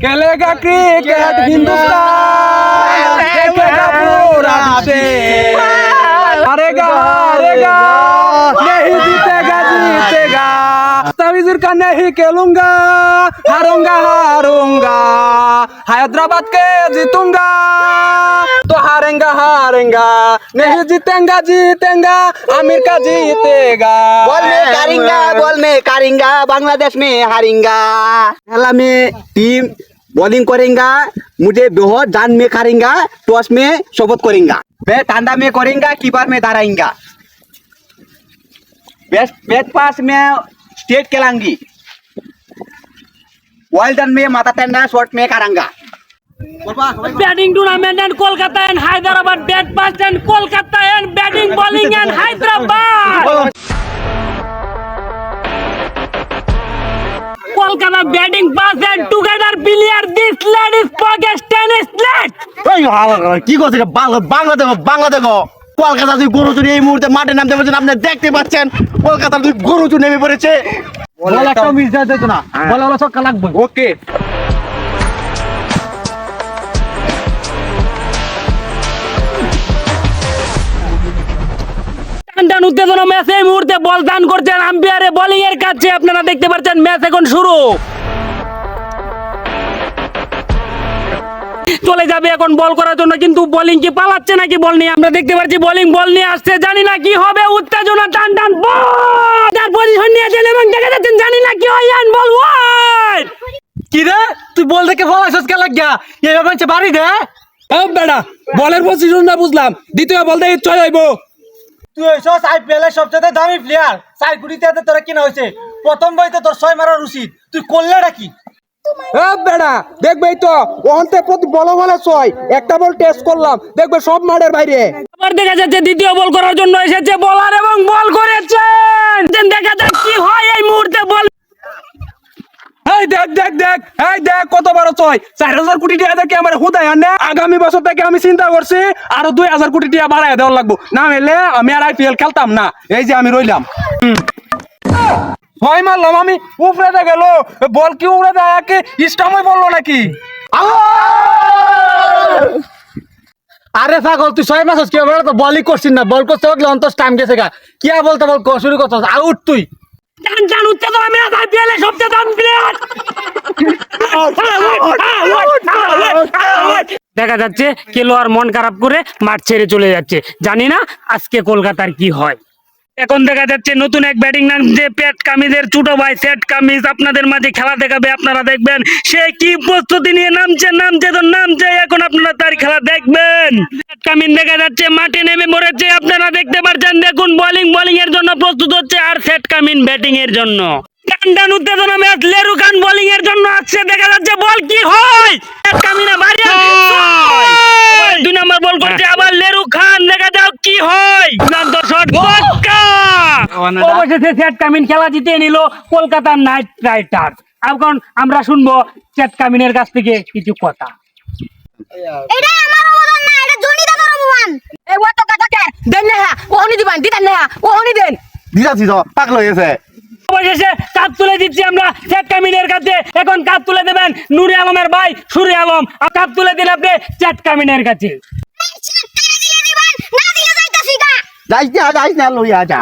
खेलेगा क्रिकेट हिंदुस्तान। देखेगा पूरा विश्व। हारेगा हारेगा। नहीं जीतेगा जीतेगा। तविजुर का नहीं खेलूँगा हारूँगा हारूँगा। हैदराबाद के जीतूँगा तो हारेगा हारेगा। नहीं जीतेगा जीतेगा आमिर का जीतेगा। बॉल में कारिंगा बॉल में कारिंगा बांग्लादेश में हारेंगा। में टीम बॉलिंग करेंगा मुझे बहुत जान में करेंगा टॉस में शपथ करेंगा मैं ठंडा में करेंगा कीपर में दाराएंगा बेस्ट बेस्ट पास में स्टेट खेलांगी ওয়াইল্ডন में माता टेंडा शॉट में करांगा batting tournament and Kolkata and Hyderabad bat pass and Kolkata and batting bowling and Hyderabad Kolkata batting pass and together billiard this led is Pakistan is led এই কি করছে এটা? বাংলা বাংলা দেখো বাংলা দেখো। কলকাতা দুই গরু চুরি এই মুহূর্তে মাঠে নামতে পারছেন আপনি দেখতে পাচ্ছেন কলকাতা দুই গরু চুরি নেমে পড়েছে। বল একটা মিস যেত না। বল হলো সব লাগবে। ওকে। উত্তেজনা ম্যাচ এই মুহূর্তে বল দান করছেন আম্পায়ারে বোলিং এর কাছে। আপনারা দেখতে পাচ্ছেন ম্যাচ এখন শুরু। চলে যাবে এখন বল করার জন্য কিন্তু বোলিং কি পালাচ্ছে নাকি বল নিয়ে? আমরা দেখতে পাচ্ছি বোলিং বল নিয়ে আসছে জানি না কি হবে উত্তেজনা টান টান বল তার পজিশন নিয়েছেন এবং দেখা যাচ্ছেন জানি না কি হয় অ্যান্ড বল ওয়াইড কি রে? তুই বল দেখে ফলাইছস কে লাগিয়া এইভাবে মানছে বাড়ি দে। ও বেড়া বলের পজিশন না বুঝলাম। দ্বিতীয় বল দিয়ে চলে আইবো। তুই হইছস আইপিএল এর সবচেয়ে দামি প্লেয়ার চার কোটিতে তোরা কিনা হয়েছে প্রথম বইতে তোর ছয় মারার উচিত। তুই করলে বেড়া দেখবেই তো ওখানতে প্রতি বল বলে ছয়। একটা বল টেস্ট করলাম দেখবে সব মাঠের বাইরে। আবার দেখা যাচ্ছে দ্বিতীয় বল করার জন্য এসেছে বলার এবং বল করেছেন। দেখা যাক কি হয় এই মুহূর্তে বল এই দেখ দেখ দেখ। এই দেখ, কত বড় ছয় চার হাজার কোটি টাকা দেখে আমার হুদায় আনে। আগামী বছর থেকে আমি চিন্তা করছি, আরও দুই হাজার কোটি টাকা বাড়াই দেওয়ার লাগবো। না মেলে, আমি আর আইপিএল খেলতাম না। এই যে আমি রইলাম। ছয় মারলাম আমি। উপরে দে গেল। বল কি উপরে দেয় একে ইস্টামই বলল নাকি? আরে ছাগল তুই ছয় মাস কি হবে করছিস না। বল হলে অন্তর টাইম গেছে গা। কি বলতে বল? শুরু করছিস আউট তুই। আইপিএল এর সবচেয়ে দাম প্লেয়ার দেখা যাচ্ছে খেলোয়াড় মন খারাপ করে মাঠ ছেড়ে চলে যাচ্ছে। জানি না আজকে কলকাতার কি হয়। এখন দেখা যাচ্ছে নতুন এক ব্যাটিং নাম যে পেট কামিজের ছোট ভাই, সেট কামিজ আপনাদের মাঝে খেলা দেখাবে, আপনারা দেখবেন, সে কি প্রস্তুতি নিয়ে নামছে নামছে তো নামছে আপনারা তার খেলা দেখবেন। কামিজ দেখা যাচ্ছে মাঠে নেমে পড়েছে আপনারা দেখতে পাচ্ছেন দেখুন বোলিং বোলিং এর জন্য প্রস্তুত হচ্ছে আর সেট কামিন ব্যাটিং এর জন্য। উত্তেজনা ম্যাচ লেরু খান বোলিং এর জন্য আসছে দেখা যাচ্ছে বল কি হয়? কামিনা বাড়ি দুই নম্বর বল করছে আবার লেরু খান দেখা যাও কি হয়। দুর্দান্ত শট ছক্কা অবশেষে সেট কামিন খেলা জিতে নিল কলকাতা নাইট রাইডার্স। এখন আমরা শুনব সেট কামিনের কাছ থেকে কিছু কথা। এটা আমার অবদান না এটা জনি দাদার অবদান। এই ওয়া তো কাকাকে দেন না হ্যাঁ ওহনি দিবেন দিতেন না হ্যাঁ ওহনি দেন। দিদাছি তো পাগল হয়ে গেছে। অবশেষে কাপ তুলে দিচ্ছি আমরা শেখ কামিনের কাছে। এখন কাপ তুলে দেবেন নুরি আলমের ভাই সুরি আলম। আর কাপ তুলে দিন আপনি চ্যাট কামিনের কাছে। যাইস না যাইস না লইয়া যা।